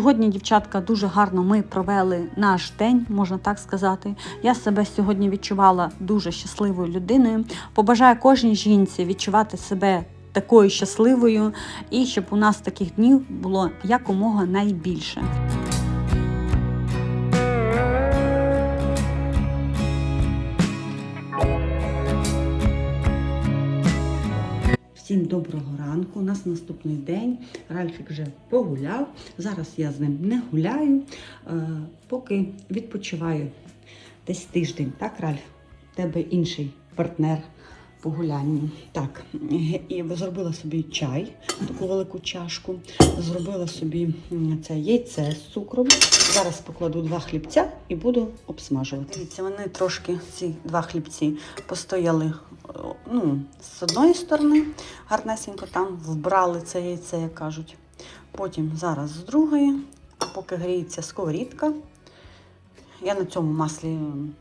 Сьогодні, дівчатка, дуже гарно ми провели наш день, можна так сказати. Я себе сьогодні відчувала дуже щасливою людиною. Побажаю кожній жінці відчувати себе такою щасливою і щоб у нас таких днів було якомога найбільше. Всім доброго ранку. У нас наступний день. Ральфік вже погуляв. Зараз я з ним не гуляю, е, поки відпочиваю десь тиждень. Так, Ральф? у тебе інший партнер по гулянню. Так, і зробила собі чай, таку велику чашку. Зробила собі це яйце з цукром. Зараз покладу два хлібця і буду обсмажувати. Дивіться, вони трошки ці два хлібці постояли ну, з одної сторони, гарнесенько там вбрали це яйце, як кажуть. Потім зараз з другої, а поки гріється сковорідка, я на цьому маслі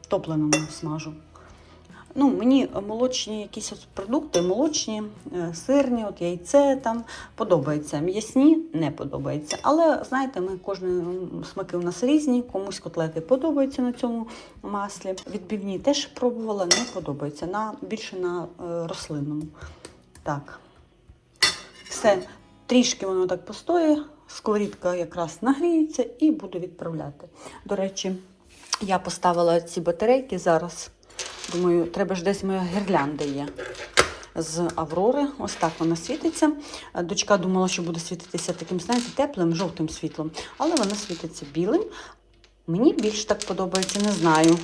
топленому смажу. Ну, мені молочні якісь от продукти, молочні, е, сирні, от яйце там подобається. М'ясні не подобається. Але знаєте, ми кожні смаки у нас різні, комусь котлети подобаються на цьому маслі. Відбивні теж пробувала, не подобається. На, більше на е, рослинному. Так. Все, трішки воно так постоє, сковорідка якраз нагріється і буду відправляти. До речі, я поставила ці батарейки зараз. Думаю, треба ж десь моя гірлянда є з Аврори. Ось так вона світиться. Дочка думала, що буде світитися таким, знаєте, теплим, жовтим світлом, але вона світиться білим. Мені більш так подобається, не знаю.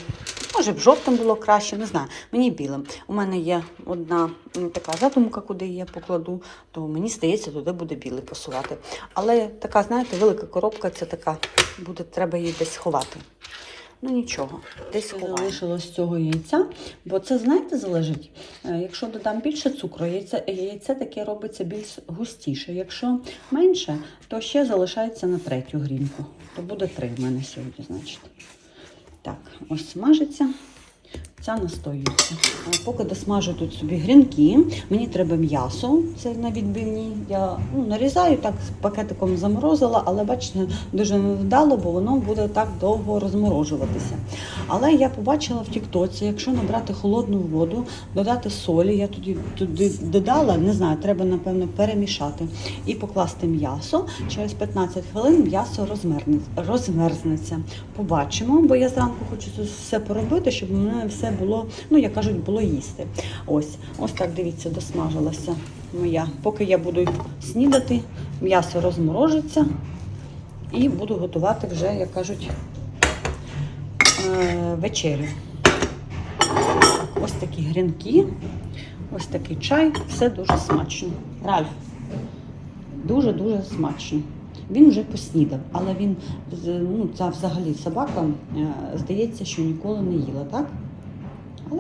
Може б жовтим було краще, не знаю. Мені білим. У мене є одна така задумка, куди я покладу, то мені здається, туди буде білий пасувати. Але така, знаєте, велика коробка, це така, буде, треба її десь ховати. Ну нічого, десь Ховаємо. залишилось з цього яйця, бо це, знаєте, залежить. е, Якщо додам більше цукру, яйце, яйце таке робиться більш густіше. Якщо менше, то ще залишається на третю грінку. То буде три в мене сьогодні, значить. Так, ось смажиться. Ця настоюється. Поки досмажу тут собі грінки, мені треба м'ясо, це на відбивні. Я ну, нарізаю так пакетиком заморозила, але бачите, дуже невдало, бо воно буде так довго розморожуватися. Але я побачила в Тіктоці, якщо набрати холодну воду, додати солі, я тоді туди додала, не знаю, треба напевно перемішати і покласти м'ясо. Через 15 хвилин м'ясо розмерзнеться. Побачимо, бо я зранку хочу все поробити, щоб у мене все було, ну як кажуть, було їсти. Ось, ось так дивіться, досмажилася моя. Поки я буду снідати, м'ясо розморожиться і буду готувати вже, як кажуть, е, вечерю. Ось такі грінки, ось такий чай, все дуже смачно. Ральф, дуже-дуже смачно. Він вже поснідав, але він ну, ця взагалі собака, е, здається, що ніколи не їла, так?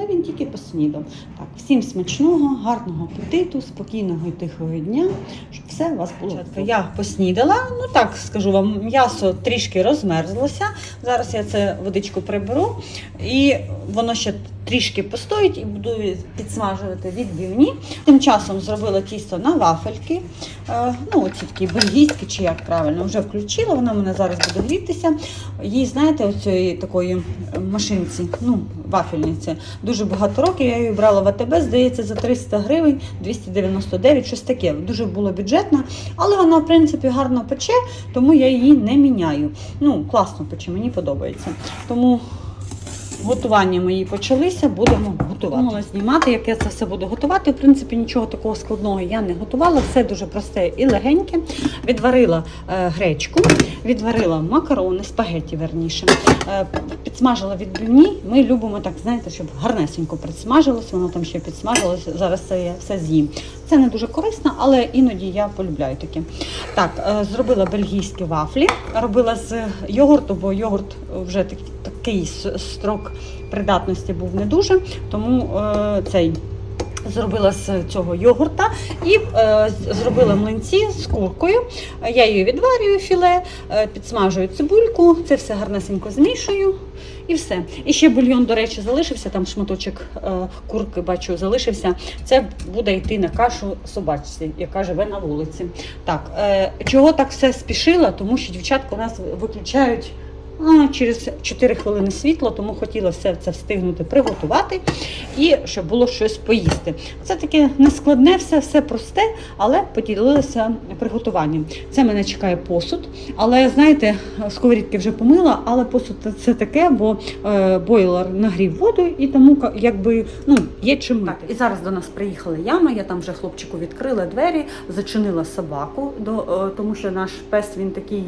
maybe Тільки поснідав. Так, всім смачного, гарного апетиту, спокійного і тихого дня, щоб все у вас було. Я поснідала, ну так скажу вам, м'ясо трішки розмерзлося. Зараз я це водичку приберу, і воно ще трішки постоїть і буду підсмажувати відбивні. Тим часом зробила тісто на вафельки. Е, ну, оці такі бельгійські, чи як правильно, вже включила. Вона в мене зараз буде грітися. Їй, знаєте, оцієї такої е, машинці, ну, вафельниці, дуже багато років. Я її брала в АТБ, здається, за 300 гривень, 299, щось таке. Дуже було бюджетно, але вона, в принципі, гарно пече, тому я її не міняю. Ну, класно пече, мені подобається. Тому готування мої почалися, будемо готувати. Думала знімати, як я це все буду готувати. В принципі, нічого такого складного я не готувала. Все дуже просте і легеньке. Відварила е, гречку, відварила макарони, спагетті верніше. Е, підсмажила відбивні. Ми любимо так, знаєте, щоб гарнесенько підсмажилось, воно там ще підсмажилось. Зараз це я все з'їм. Це не дуже корисно, але іноді я полюбляю таке. Так, е, зробила бельгійські вафлі, робила з йогурту, бо йогурт вже такий, строк придатності був не дуже, тому е, цей Зробила з цього йогурта і е, зробила млинці з куркою. Я її відварюю філе, е, підсмажую цибульку, це все гарнесенько змішую і все. І ще бульйон, до речі, залишився, там шматочок е, курки, бачу, залишився. Це буде йти на кашу собачці, яка живе на вулиці. Так, е, чого так все спішила? Тому що дівчатка у нас виключають. А, Через 4 хвилини світло, тому хотіла все це встигнути приготувати і щоб було щось поїсти. Це таке нескладне, все, все просте, але поділилася приготуванням. Це мене чекає посуд. Але знаєте, сковорідки вже помила, але посуд це таке, бо е, бойлер нагрів воду і тому якби ну є чим мити. Так, і зараз до нас приїхала яма. Я там вже хлопчику відкрила двері, зачинила собаку, до, е, тому що наш пес він такий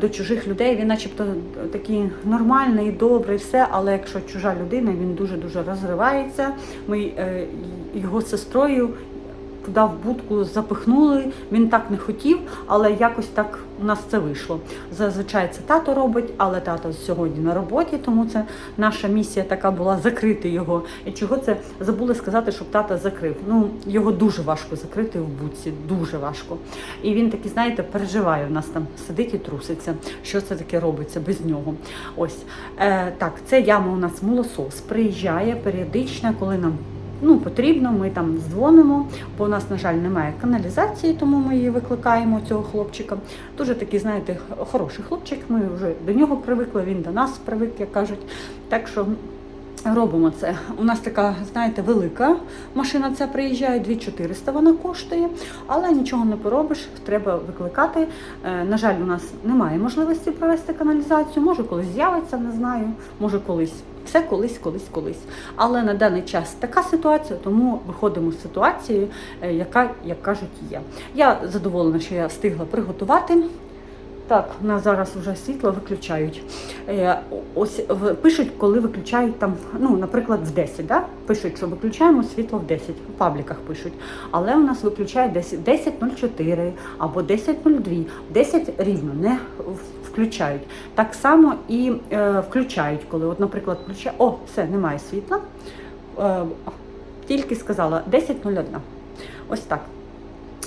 до чужих людей. Він, начебто, такий нормальний, добрий, все. Але якщо чужа людина, він дуже дуже розривається. Ми е, його сестрою туди в будку запихнули. Він так не хотів, але якось так у нас це вийшло. Зазвичай це тато робить, але тато сьогодні на роботі, тому це наша місія така була закрити його. І чого це забули сказати, щоб тата закрив. Ну його дуже важко закрити в будці, дуже важко. І він такий, знаєте, переживає. У нас там сидить і труситься. Що це таке робиться без нього? Ось е, так, це яма у нас молосос. Приїжджає періодично, коли нам. Ну, потрібно, ми там дзвонимо, бо у нас, на жаль, немає каналізації, тому ми її викликаємо цього хлопчика. Дуже такий, знаєте, хороший хлопчик. Ми вже до нього привикли, він до нас привик, як кажуть. Так що робимо це. У нас така, знаєте, велика машина ця приїжджає, 2400 вона коштує, але нічого не поробиш, треба викликати. Е, На жаль, у нас немає можливості провести каналізацію. Може, колись з'явиться, не знаю, може колись. Все колись, колись, колись. Але на даний час така ситуація, тому виходимо з ситуації, е, яка, як кажуть, є. Я задоволена, що я встигла приготувати. Так, у нас зараз вже світло виключають. Е, Ось пишуть, коли виключають там, ну, наприклад, в 10, да? пишуть, що виключаємо світло в 10, в пабліках пишуть. Але у нас виключають 10 10.04 або 10.02, 10 рівно не включають. Так само і е, включають, коли, от, наприклад, включають, о, все, немає світла. Е, тільки сказала 10.01. Ось так.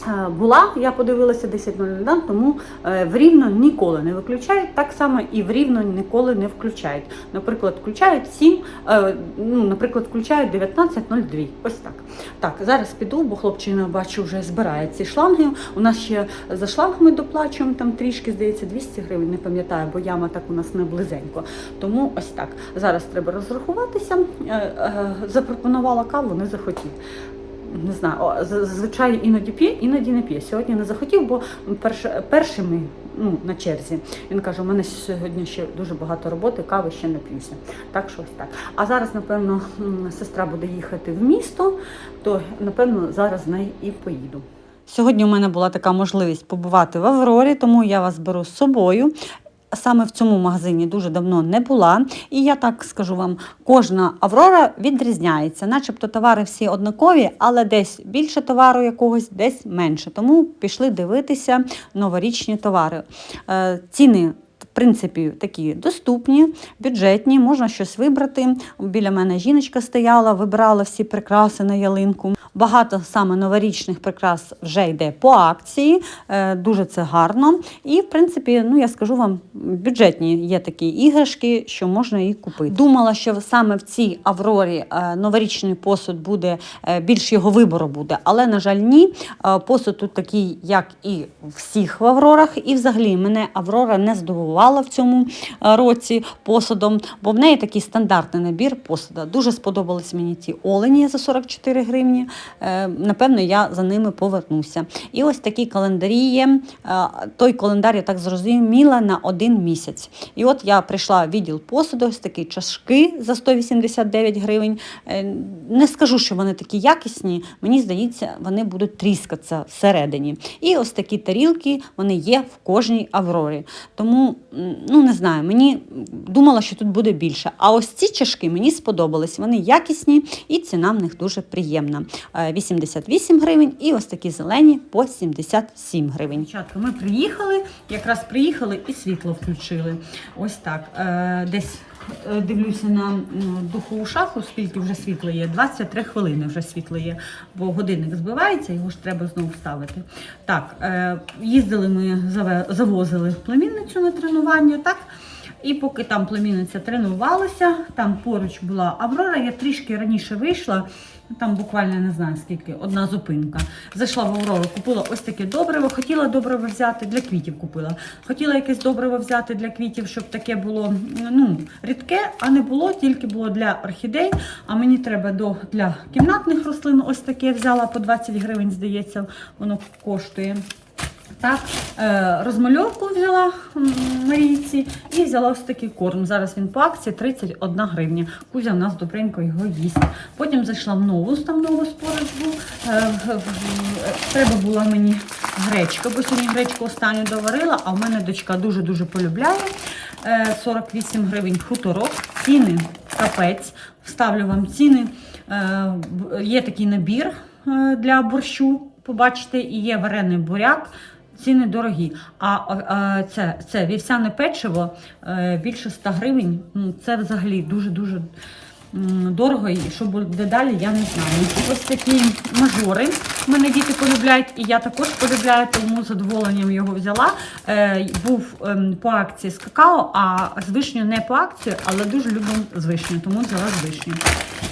Е, Була, я подивилася 10.01, тому е, в рівно ніколи не виключають, так само і в рівно ніколи не включають. Наприклад, включають 7, е, ну, наприклад, включають 19.02. Ось так. Так, зараз піду, бо хлопчина бачу вже збирає ці шланги. У нас ще за шлангами доплачуємо там трішки, здається, 200 гривень, не пам'ятаю, бо яма так у нас не близенько. Тому ось так. Зараз треба розрахуватися. Запропонувала каву, не захотів не знаю, о, з- зазвичай іноді п'є, іноді не п'є. Сьогодні не захотів, бо перш, першими ну, на черзі. Він каже, у мене сьогодні ще дуже багато роботи, кави ще не п'юся. Так що ось так. А зараз, напевно, сестра буде їхати в місто, то напевно зараз з нею і поїду. Сьогодні у мене була така можливість побувати в Аврорі, тому я вас беру з собою. Саме в цьому магазині дуже давно не була. І я так скажу вам, кожна Аврора відрізняється. Начебто товари всі однакові, але десь більше товару якогось, десь менше. Тому пішли дивитися новорічні товари. Е, Ціни. Принципі, такі доступні, бюджетні, можна щось вибрати. Біля мене жіночка стояла, вибирала всі прикраси на ялинку. Багато саме новорічних прикрас вже йде по акції, е, дуже це гарно. І, в принципі, ну я скажу вам, бюджетні є такі іграшки, що можна і купити. Думала, що саме в цій Аврорі е, новорічний посуд буде е, більш його вибору буде, але на жаль, ні. Посуд тут такий, як і всіх в Аврорах, і взагалі мене Аврора не здивувала в цьому е, році посудом, бо в неї такий стандартний набір посуда. Дуже сподобались мені ті олені за 44 гривні. Е, Напевно, я за ними повернуся. І ось такі календарі є. Е, Той календар, я так зрозуміла, на один місяць. І от я прийшла в відділ посуду, ось такі чашки за 189 гривень. Не скажу, що вони такі якісні. Мені здається, вони будуть тріскатися всередині. І ось такі тарілки вони є в кожній аврорі. Тому ну не знаю, мені думала, що тут буде більше. А ось ці чашки мені сподобались. Вони якісні і ціна в них дуже приємна. Е, 88 гривень, і ось такі зелені по 77 гривень. Ми приїхали, якраз приїхали і світло включили. Ось так. Е, Десь е, дивлюся на духову шафу, скільки вже світло є. 23 хвилини вже світло є, бо годинник збивається, його ж треба знову ставити. Так, е, їздили ми, завозили племінницю на тренування, так? І поки там племінниця тренувалася, там поруч була Аврора, я трішки раніше вийшла. Там буквально не знаю скільки, одна зупинка. Зайшла в Аврору, купила ось таке добриво. Хотіла добриво взяти для квітів. Купила. Хотіла якесь добриво взяти для квітів, щоб таке було ну, рідке, а не було, тільки було для орхідей. А мені треба до, для кімнатних рослин ось таке взяла по 20 гривень, здається, воно коштує. Так, е, розмальовку взяла Марійці і взяла ось такий корм. Зараз він по акції 31 гривня. Кузя в нас добренько його їсть. Потім зайшла в нову, там нову спорожбу. Е, в- в- треба була мені гречка, бо сьогодні гречку останню доварила, а в мене дочка дуже-дуже полюбляє. Е, 48 гривень хуторок. Ціни капець. Вставлю вам ціни. Е, є такий набір е, для борщу. Побачите, і є варений буряк. Ціни дорогі. А, а це, це вівсяне печиво е, більше 100 гривень. Ну, це взагалі дуже-дуже дорого. І що буде далі, я не знаю. Ось такі мажори мене діти полюбляють, і я також полюбляю, тому задоволенням його взяла. Е, був ем, по акції з какао, а з вишнею не по акції, але дуже люблю з вишнею, тому взяла з вишнею.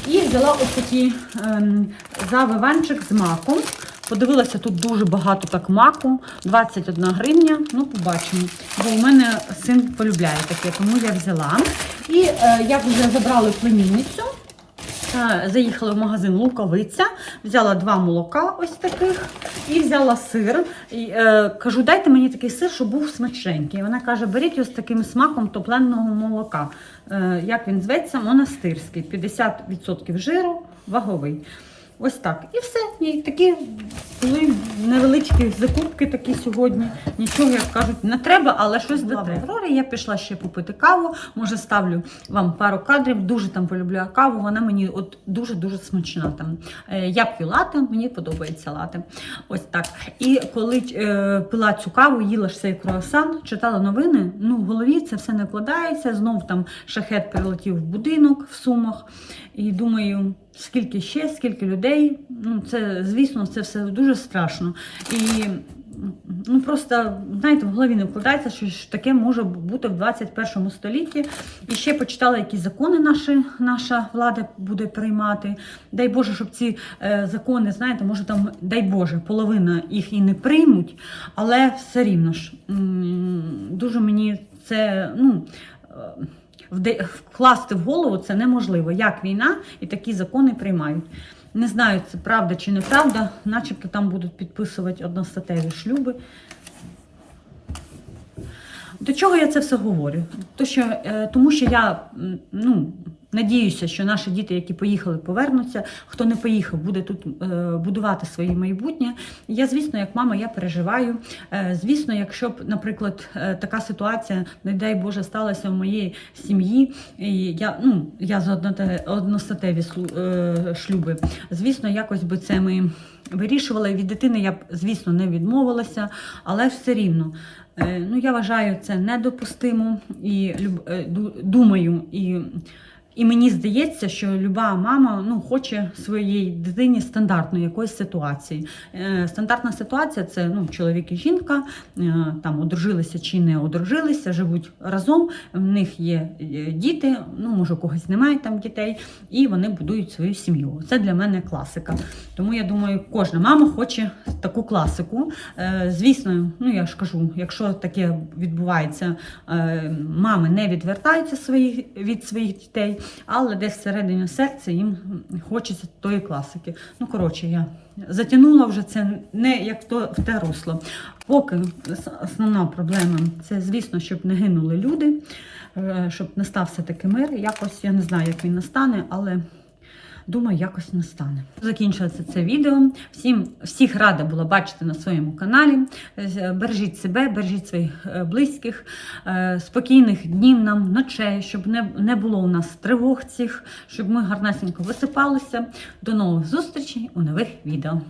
І взяла ось такий ем, завиванчик з маком. Подивилася, тут дуже багато так маку, 21 гривня. Ну, побачимо. Бо у мене син полюбляє таке, тому я взяла. І е, як вже забрали племінницю, е, заїхала в магазин Луковиця, взяла два молока ось таких і взяла сир. І, е, кажу, дайте мені такий сир, щоб був смачненький. Вона каже, беріть ось таким смаком топленого молока. Е, як він зветься? Монастирський. 50% жиру, ваговий. Ось так. І все. І такі були невеличкі закупки такі сьогодні. Нічого, як кажуть, не треба, але щось до треба. Я пішла ще попити каву. Може, ставлю вам пару кадрів. Дуже там полюбляю каву. Вона мені от дуже-дуже смачна. Там. Е, Я п'ю лате, мені подобається лате. Ось так. І коли е, пила цю каву, їла ж цей круасан, читала новини, ну в голові це все не вкладається. Знов там шахет прилетів в будинок в Сумах. І думаю, скільки ще, скільки людей. Ну, це, звісно, це все дуже страшно. І ну, просто, знаєте, в голові не вкладається, що таке може бути в 21 столітті. І ще почитала, які закони наші, наша влада буде приймати. Дай Боже, щоб ці е, закони, знаєте, може там, дай Боже, половина їх і не приймуть, але все рівно ж дуже мені це, ну. Вкласти в голову це неможливо. Як війна і такі закони приймають. Не знаю, це правда чи неправда, начебто там будуть підписувати одностатеві шлюби. До чого я це все говорю? То, що, е, тому що я ну, надіюся, що наші діти, які поїхали, повернуться. Хто не поїхав, буде тут е, будувати своє майбутнє. Я, звісно, як мама, я переживаю. Е, звісно, якщо б, наприклад, е, така ситуація, не дай Боже, сталася в моїй сім'ї, і я, ну, я за одностатеві е, шлюби, звісно, якось би це ми вирішували. Від дитини я б, звісно, не відмовилася, але все рівно. Е, Ну, я вважаю це недопустимо і е, думаю, і, і мені здається, що люба мама ну, хоче своїй дитині стандартної якоїсь ситуації. Е, Стандартна ситуація це ну, чоловік і жінка, е, там одружилися чи не одружилися, живуть разом, в них є е, діти, ну може когось немає там дітей, і вони будують свою сім'ю. Це для мене класика. Тому я думаю, кожна мама хоче таку класику. Звісно, ну я ж кажу, якщо таке відбувається, мами не відвертаються від своїх дітей, але десь всередині серця їм хочеться тої класики. Ну, коротше, я затягнула вже це не як то в те русло. Поки основна проблема це, звісно, щоб не гинули люди, е, щоб не стався такий мир. Якось я не знаю, як він настане, але. Думаю, якось настане. Закінчилося це відео. Всім всіх рада була бачити на своєму каналі. Е, Бережіть себе, бережіть своїх е, близьких, е, спокійних днів нам, ночей, щоб не, не було у нас тривог цих, щоб ми гарнесенько висипалися. До нових зустрічей у нових відео.